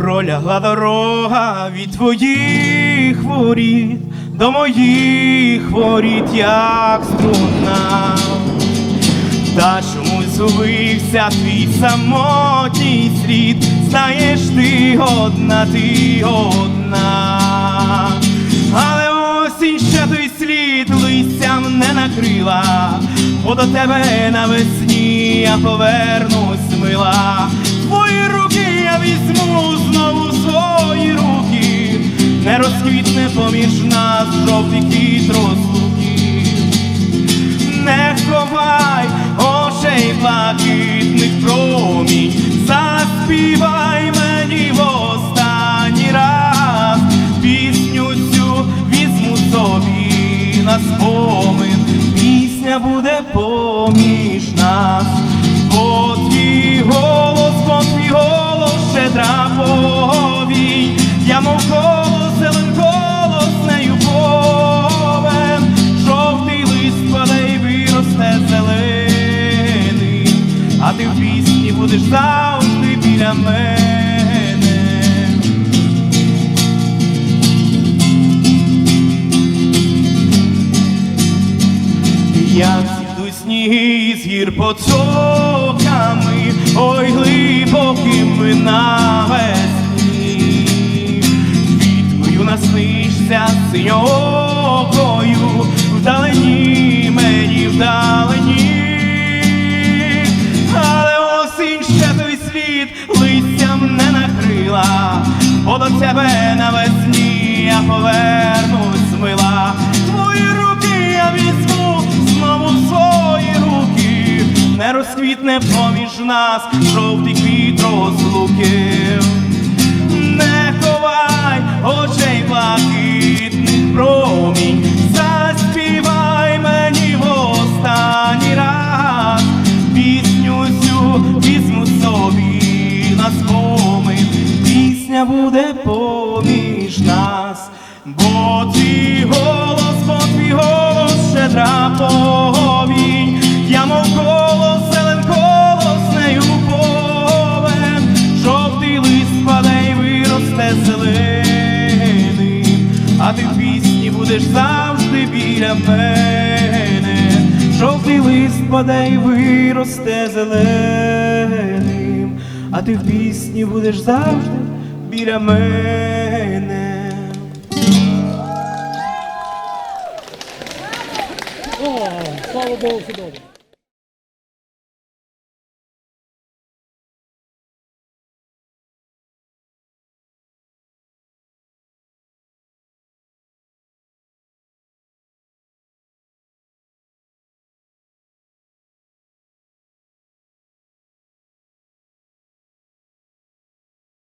Пролягла дорога від твоїх воріт до моїх воріт, як струна. Та чомусь згубився твій самотній слід, знаєш ти одна, ти одна, але осінь ще той слід листям не накрила, бо до тебе навесні я повернусь мила. Твої руки я візьму не розквітне поміж нас жовтий квіт розлуки не ховай очей блакитних промінь, заспівай мені в останній раз, пісню цю візьму собі на спомин, пісня буде поміж пісні будеш завжди біля мене. Як зійдуть сніги з гір потоками, ой глибокими навесні, Квіткою наснишся синьокою, бо до тебе навесні я повернусь мила. Твої руки я візьму знову в свої руки, не розквітне поміж нас жовтий квіт розлуки. Поміж нас, бо твій голос, бо твій голос щедра повінь, я мов голос, зелен голос нею повен, жовтий лист паде й виросте зелений, а ти в пісні будеш завжди біля мене, жовтий лист паде й виросте зеленим, а ти в пісні будеш завжди біля мене. Fala, o bolso,